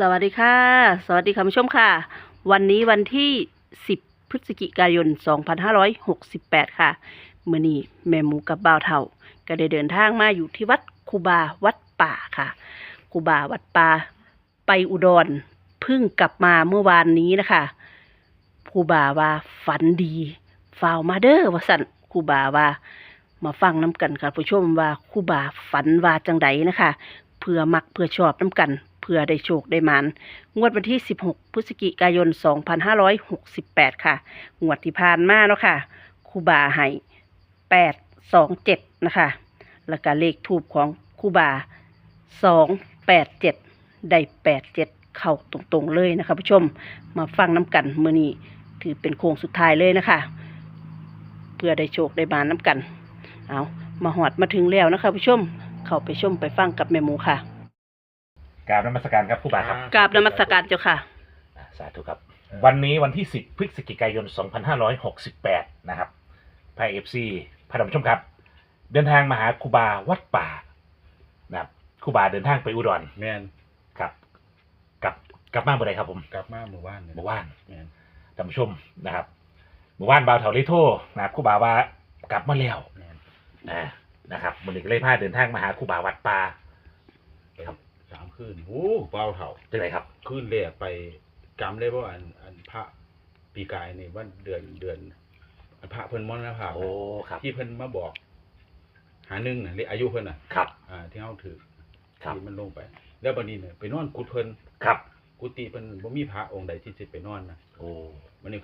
สวัสดีค่ะ สวัสดีคุณผู้ชมค่ะ วันนี้วันที่ 10 พฤศจิกายน 2568 ค่ะเมื่อนี้แม่หมูกับบ่าวเท่า ก็ได้เดินทางมาอยู่ที่วัดคูบาวัดป่าค่ะคูบาวัดป่าไปอุดรเพิ่งกลับมาเมื่อวานนี้นะคะคูบาว่าฝันดีฝ่าวมาเดอว่าสั่นคูบาว่า มาฟังน้ำกันค่ะผู้ชมว่าคูบาฝันว่าจังใดนะคะเพื่อมักเพื่อชอบน้ำกัน เพื่อได้โชคได้หมานงวดวันที่ 16 พฤศจิกายน 2568 ค่ะ งวดที่ผ่านมาเนาะค่ะคูบาให้827 นะคะ แล้วก็เลขทูบของคูบา 287 ได้ 87 เข้าตรงๆเลยนะคะผู้ชม มาฟังน้ำกันเมื่อนี้ถือเป็นโค้งสุดท้ายเลยนะคะ เพื่อได้โชคได้หมานน้ำกัน เอามาหอดมาถึงแล้วนะคะผู้ชม เข้าไปชมไปฟังกับแม่หมูค่ะ กราบนมัสการครับผู้บาครับ กราบนมัสการเจ้าค่ะอ่าสาธุครับ วันนี้วันที่ 10 พฤศจิกายน 2568 นะครับพายเอฟซีพระดมชมครับ เดินทางมาหาครูบาวัดป่านะครับครูบาเดินทางไปอุดรแมนครับ กลับกลับมาเมื่อไรครับผมกลับมาหมู่บ้านเนี่ยเมื่อวานแมนท่านผู้ชมนะครับเมื่อวานบ่าวเถาลิโทนะครับครูบาว่ากลับมาแล้วแมนอ่านะครับวันนี้ก็เลยพาเดินทางมาหาครูบาวัดป่าครับ สามคืนโอ้เบาเถ่าเป็นไรครับ คืนแรกไปจำได้ว่าอันอันพระปีกายนี่ว่าเดือนเดือน อันพระเพิ่นมรณภาพโอ้ครับ ที่เพิ่นมาบอก หาหนึ่งน่ะเรียกอายุเพิ่นน่ะครับ อ่าที่เฮาถือครับที่มันลงไป แล้วบัดนี้เนี่ยไปนอนกุฏิเพิ่นครับ กุฏิเพิ่นบ่มีพระองค์ใดที่สิไปนอนนะโอ้วันนี้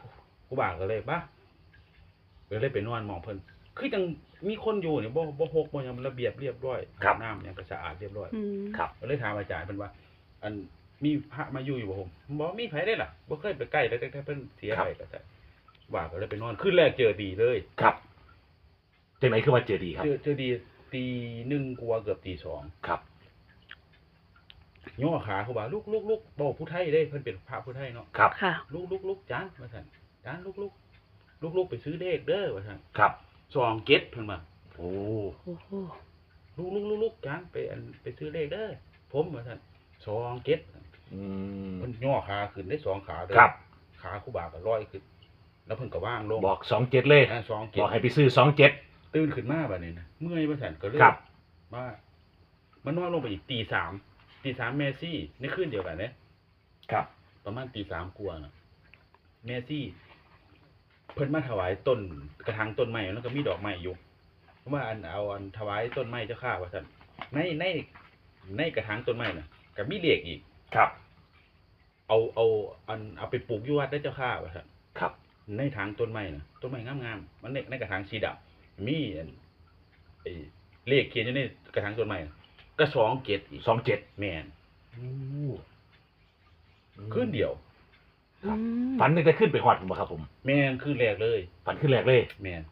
ครูบาก็เลยบ้าก็เลยไปนอนหมองเพิ่น คือจังมีคนอยู่เนี่ยบ่บ่หกบ่หยังมันระเบียบเรียบร้อยอาน้ำหยังก็สะอาดเรียบร้อยครับ ก็เลยถามอาจารย์เพิ่นว่า อันมีพระมาอยู่อยู่บ่ผมบ่มีไผได้ล่ะบ่เคยไปใกล้เลยแต่เพิ่นเสียครับไปก็แต่ว่าก็เลยไปนอนคืนแรกเจอดีเลย ครับจังไหนคือว่าเจอดีครับ เจอเจอดีตีหนึ่งกว่าเกือบตีสองครับ ย่อขาเขาว่าลุกลุกลุกบอกผู้ไทยเด้เพิ่นเป็นพระผู้ไทยเนาะครับ ค่ะ ลุกลุกลุกจานว่าซั่นจานลุกลุกลุกลุกไปซื้อเลขเด้อว่าซั่นครับ ซองเก็ตเพิ่นมาโอ้โอ้โหลุกลุกลุกลุกจานไปอันไปซื้อเลขเด้อผมว่าซั่นซองเก็ตอืม มันย่อขาขึ้นได้สองขาเลยครับ ขาคู่บาก็ลอยขึ้นแล้วเพิ่นก็ว่างลงบอกสองเจ็ดเลยอ่าสองเก็บตอกให้ไปซื้อสองเจ็ด ตื่นขึ้นมาบัดนี้นะเมื่อยบ่ซั่นก็เลยครับ ว่ามันนอนลงไปอีกตีสามตีสามเมซี่ในคืนเดียวกันเนี่ย ครับ ประมาณตีสามกว่าน่ะ เมซี่ เพิ่นมาถวายต้นกระถางต้นไม้แล้วก็มีดอกไม้อยู่เพราะว่าอันเอาอันถวายต้นไม้เจ้าข้าว่าซั่นในในในกระถางต้นไม้น่ะก็มีเลขอีก ครับ เอาเอาอันเอาไปปลูกอยู่วัดได้เจ้าข้าว่าซั่นครับ ในถางต้นไม้น่ะต้นไม้งามๆมันในในกระถางสีดำมีอันไอ้เลขเขียนอยู่ในกระถางต้นไม้น่ะก็สองเกตอีกสองเจ็ดแม่นโอ้คืนเดียวครับ อืมฝันนึงจะขึ้นไปหอดผมบ่ครับผมแม่นคืนแรกเลย ฝันขึ้นแรกเลยแม่น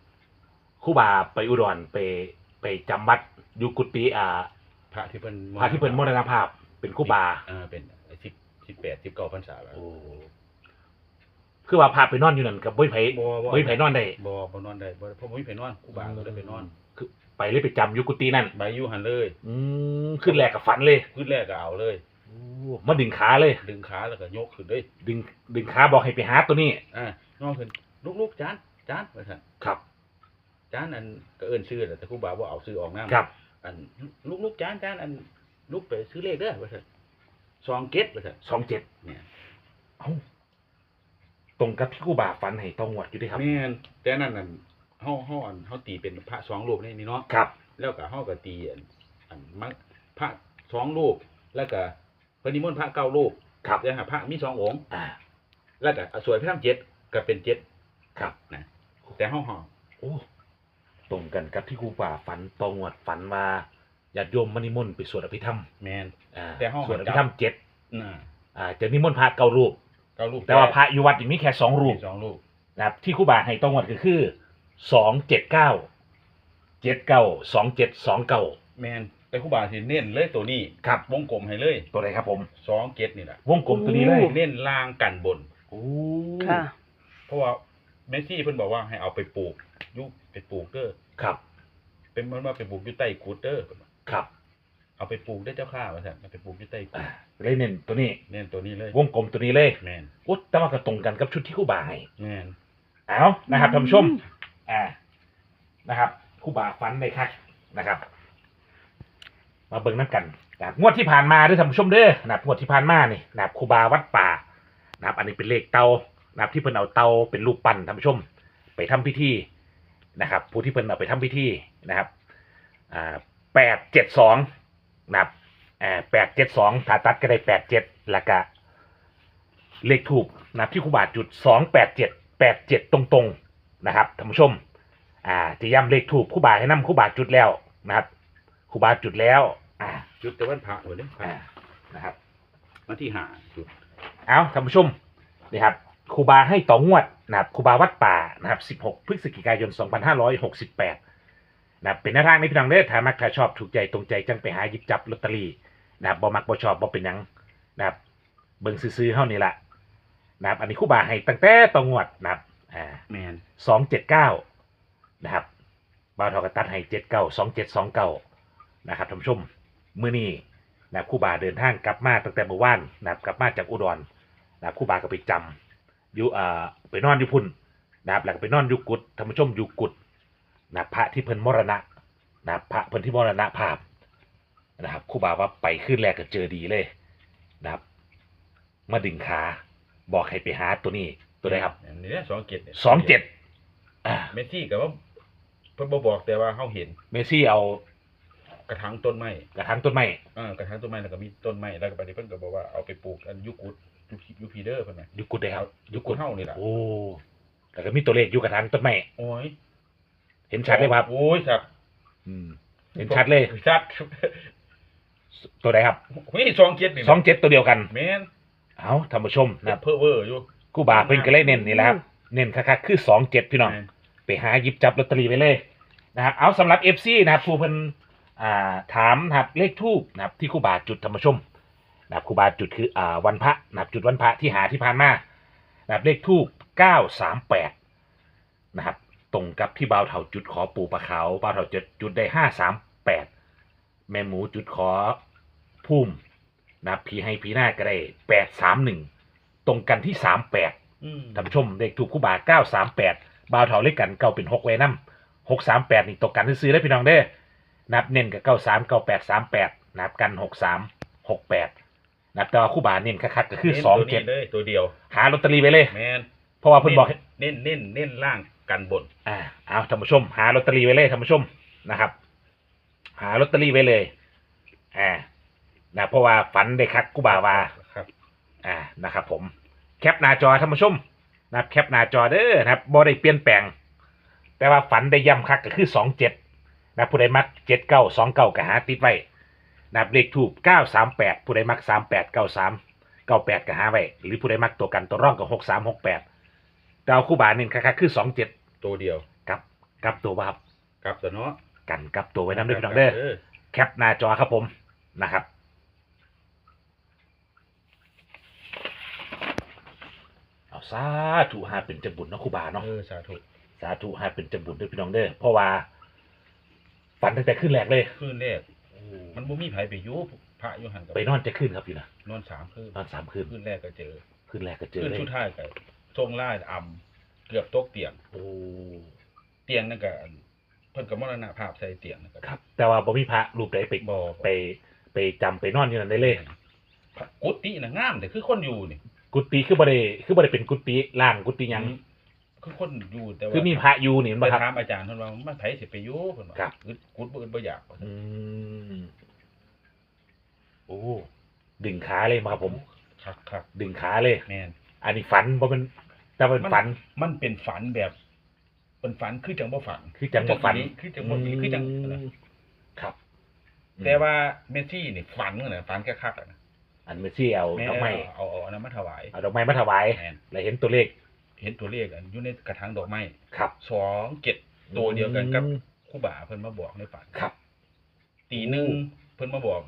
ครู่บาไปอุดรไปไปจำวัดอยู่กุฏิอ่าพระที่เพิ่นพระที่เป็นมรณภาพ เป็นครู่บา อ่าเป็นสิบสิบแปดสิบเก้าพรรษาแล้วโอ้คือว่าพาไปนอนอยู่นั่นกับบ่ยไผบ่บ่บ่ยไผนอนได้บ่บ่นอนได้บ่เพราะบ่มีไผนอนครูบาก็เลยไปนอนคือไปเลยไปจำอยู่กุฏินั่น ใบอยู่หันเลย อืมขึ้นแรกกับฝันเลย คืนแรกก็เอาเลยโอ้ มาดึงขาเลย ดึงขาแล้วก็ยกขึ้นเลยดึงดึงขาบอกให้ไปหาตัวนี้ อ่านอนขึ้นลุกๆจานจานว่าซั่นครับ จานอันก็เอิ้นชื่อแหละแต่ครูบาบ่เอาชื่อออกนามครับ อันลุกๆจานจานอันลุกไปซื้อเลขเด้อว่าซั่นซองเกตว่าซั่นสองเจ็ดเนี่ยเอ้าตรงกับที่ครู่บาฝันให้ต้องหวดอยู่ด้วยครับ แม่นแต่นั่นนั่นเฮาเฮาอันเฮาตีเป็นพระสองรูปนี่นี่เนาะครับ แล้วก็เฮาก็ตีอันอันมักพระสองรูปแล้วก็เพนนิมนต์พระเก้ารูปครับแล้วหาพระมีสององค์อ่า แล้วก็สวยพระธรรมเจ็ดก็เป็นเจ็ดครับ นะแต่เฮาห่อโอ้ตรงกันกับที่ครูบาฝันตองหวดฝันว่าญาติโยมมานิมนต์ไปสวดอภิธรรมแมน อ่าแต่ห้องสวดอภิธรรมเจ็ดน่ะอ่าจะนิมนต์พระเก้ารูป เก้ารูปแต่ว่าพระอยู่วัดนี่มีแค่สองรูปมีสองรูปนะครับที่ครูบาให้ตองหวดก็คือสองเจ็ดเก้าเจ็ดเก้าสองเจ็ดสองเก้าแมน แต่ครูบาสิเน้นเลยตัวนี้ครับ วงกลมให้เลยตัวไหนครับผม สองเจ็ดนี่แหละวงกลมตัวนี้เลยเน้นลางกันบน โอ้ค่ะ เพราะว่าเมสซี่เพิ่นบอกว่าให้เอาไปปลูกอยุไปปลูกเด้อครับ เป็นมันว่าไปปลูกอยู่ใต้กูดเด้อเพิ่นว่าครับเอาไปปลูกได้เจ้าข้าว่าซั่นเอาไปปลูกที่ใต้อ่าเลยเน้นตัวนี้แม่นตัวนี้เลยวงกลมตัวนี้เลยแม่นอุ๊ยแต่ว่าก็ตรงกันกับชุดที่ครู่บาให้แม่นเอานะครับท่านผู้ชม อ่านะครับครู่บาฟันเลยครับนะครับ มาเบิ่งน้ำกันนะครับงวดที่ผ่านมาด้วยท่านผู้ชมเด้อนะครับงวดที่ผ่านมานี่นะครับครูบาวัดป่านะครับอันนี้เป็นเลขเตานะครับที่เพิ่นเอาเตาเป็นรูปปั้นท่านผู้ชม ไปทำพิธีนะครับ ผู้ที่เพิ่นเอาไปทำพิธีนะครับอ่าแปดเจ็ดสองนะครับอ่าแปดเจ็ดสองถ้าตัดก็ได้แปดเจ็ดล้วก็เลขถูกนะครับที่ครูบาจุดสองแปดเจ็ดแปดเจ็ดตรงๆนะครับท่านผู้ชมอ่าจะย้ำเลขถูกครูบาให้นํครูบาจุดแล้วนะครับ ครูบาจุดแล้ว อ่าจุดแต่วันพระวันนี้อ่านะครับ วันที่ห้าจุดเอาท่านผู้ชมนี่ครับครูบาให้ต่องวดนะครับครูบาวัดป่านะครับ 16 พฤศจิกายน 2568นะครับเป็นหน้าทางในพี่น้องเด้อถ้ามักถ้าชอบถูกใจตรงใจจังไปหาหยิบจับลอตเตอรี่นะครับบ่มักบ่ชอบบ่เป็นหยังนะครับเบิ่งซื้อๆเฮานี่ละนะครับอันนี้ครูบาให้ตั้งแต่ต่องวดนะครับอ่าแม่นสองเจ็ดเก้านะครับบ่าวทอกระตัดให้เจ็ดเก้าสองเจ็ดสองเก้า นะครับท่านผู้ชมมื้อนี้นะครับครู่บาเดินทางกลับมาตั้งแต่เมื่อวานนะครับกลับมาจากอุดรนะครับครู่บาก็ไปจำอยู่อ่าไปนอนอยู่พุ่นนะครับแล้วก็ไปนอนอยู่กุดท่านผู้ชมอยู่กุดนะครับพระที่เพิ่นมรณะนะครับพระเพิ่นที่มรณะภาพนะครับครู่บาว่าไปขึ้นแรกก็เจอดีเลยนะครับ มาดึงขาบอกให้ไปหาตัวนี้ตัวใดครับอันนี้สองเจ็ดนี่ยสองเจ็ดอ่า เมสซี่ก็ว่าเพิ่นบ่บอกแต่ว่าเฮาเห็น เมซี่เอา กระถางต้นไม้กระถางต้นไม้เออกระถางต้นไม้แล้วก็มีต้นไม้แล้วก็ไปเพิ่นก็บอกว่าเอาไปปลูกอันยุกุดยุพียุพีเดอร์เพิ่นน่ะอยุกุดเลยครับยุกุดเฮานี่ล่ะโอ้แล้วก็มีตัวเลขอยู่กระถางต้นไม้โอ้ยเห็นชัดเลยครับโอ้ยครับ อืม เห็นชัดเลยชัดตัวใดครับเฮ้ยสองเจ็ดนี่สองเจ็ดตัวเดียวกันแม่นเอาท่านผู้ชมนะครับเพ้อเวอร์อยู่กูบาเพิ่นก็เลยเน้นนี่แหละครับเน้นคักๆคือสองเจ็ดพี่น้องแม่นไปหาหยิบจับลอตเตอรี่ไปเลยนะครับ เอาสำหรับเอฟซีนะครับผู้เพิ่น อ่าถามนะครับเลขทูบนะครับที่ครูบาจุดธรรมชมนะครับครูบาจุดคืออ่าวันพระนะครับจุดวันพระที่หาที่ผ่านมานะครับเลขทูบเก้าสามแปดนะครับตรงกับที่บ่าวเถาจุดขอปู่ปลาเขาวบ่าวเถาจุดจุดได้ห้าสามแปดแม่หมูจุดขอพุ่มนะครับผีให้ผีหน้าก็ได้แปดสามหนึ่งตรงกันที่สามแปดอืมท่านผู้ชมเลขถูกคู่บาเก้าสามแปดบาวเถาเลขกันเก้าเป็นหกไว้น้ำหกสามแปดนี่ตกกันซื้อๆได้พี่น้องเด้อ นับเน้นกับเก้าสามเก้าแปดสามแปดนับกันหกสามหกแปดนับแต่ว่าคู่บาเน้นคักๆก็คือน้นสองตัวเจ็ดนี้เลยตัวเดียว หาลอตเตอรี่ไปเลยแม่นเพราะว่าเพิ่นบอกให้เน้นเน้นเน้นล่างกันบนอ่าเอาท่านผู้ชม หาลอตเตอรี่ไว้เลยท่านผู้ชมนะครับ หาลอตเตอรี่ไว้เลยอ่านะเพราะว่าฝันได้คักคู่บาว่าครับอ่านะครับ ผม แคปหน้าจอท่านผู้ชมนะครับแคปหน้าจอเด้อนะครับบ่ได้เปลี่ยนแปลง แต่ว่าฝันได้ย้ำคักก็คือสองเจ็ด นะผู้ใดมักเจ็ดเก้าสองเก้าก็หาติดไว้นะครับเลขถูกเก้าสามแปดผู้ใดมักสามแปดเก้าสามเก้าแปดก็หาไว้ หรือผู้ใดมักตัวกันตัวร่องก็หกสามหกแปดดาวคู่บาหนึ่งคักๆคือสองเจ็ดตัวเดียวกับกับตัวบ่ครับกลับแต่เนาะกันกับตัวไว้น้ำเด้อพี่น้องเด้อแคปหน้าจอครับผมนะครับเอาซาถูหาเป็นจะบุญเนาะครูบาเนาะเออสาธุสาธุให้เป็นจะบุญด้วยพี่น้องเด้อเพราะว่า ฝันตั้งแต่ขึ้นแรกเลยคืนแรกมันบ่มีไผไปอยู่พระอยู่หันกับไปนอนจะขึ้นครับอยู่นะนอนสามคืนนอนสามคืนคืนแรกก็เจอคืนแรกก็เจอคืนเลยสุดท้ายก็ทรงล่ายอ่ำเกือบตกเตียงโอ้เตียงนั่นก็อันเพิ่นก็มรณภาพใส่เตียงนั่นก็ครับ แต่ว่าบ่มีพระรูปใดไปบ่ไป ไปจำไปนอนอยู่นั่นได้เลยกุฏิน่ะงามแต่คือคนอยู่นี่กุฏิคือบ่ได้คือบ่ได้เป็นกุฏิล่างกุฏิหยัง คือคนอยู่แต่ว่าคือมีพระอยู่นี่มันไปบ่ครับ ถามอาจารย์เพิ่นว่ามันไผสิไปอยู่เพิ่นว่าครับ อึดกุดบ่อึดบ่อยากอืมโอ้ดึงขาเลยมาครับผม คักคักดึงขาเลยแม่น อันนี้ฝันบ่เป็นแต่ว่าเป็นฝัน มันเป็นฝันแบบเป็นฝันคือจังบ่ฝันคือจังบ่ฝัน คือจังบ่คือจังอืมครับแต่ว่าเมสซี่นี่ฝันน่ะฝันแค่คักอะนะอันเมสซี่เอาดอกไม้เอาเอาเอาน้ำมาถวายเอาดอกไม้มาถวาย แม่นแล้วเห็นตัวเลข เห็นตัวเลขอันอยู่ในกระถางดอกไม้ครับ สองเจ็ดตัวเดียวกันกับอืมครู่บ่าเพิ่นมาบอกในฝันครับ ตีหนึ่งเพิ่นมาบอก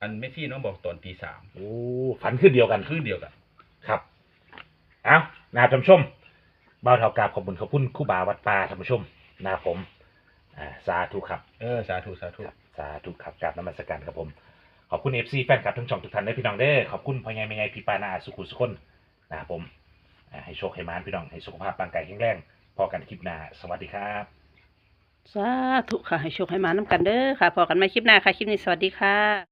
อันเมสซี่น้องบอกตอนตีสามโอ้ฝันขึ้นเดียวกันคืนเดียวกัน ครับเอานะครับท่านผู้ชมบ่าวเท่ากราบขอบคุณขอบคุณครู่บาวัดป่าท่านผู้ชมนะครับผมอ่าสาธุครับ เออสาธุสาธุ ครับสสาธุครับกราบนมัสการครับผม ขอบคุณ FC แฟนคลับทั้งช่องทุกท่านนะพี่น้องเด้อขอบคุณพ่อใหญ่แม่ใหญ่พี่ปานาอาสุขุสุคนนะครับผมอ่า ให้โชคให้มานพี่น้องให้สุขภาพร่างกายแข็งแรงพอกันคลิปหน้าสวัสดีครับ สาธุค่ะ ให้โชคให้มาน้ำกันเด้อค่ะ พอกันใหมาคลิปหน้าค่ะ คลิปนี้สวัสดีค่ะ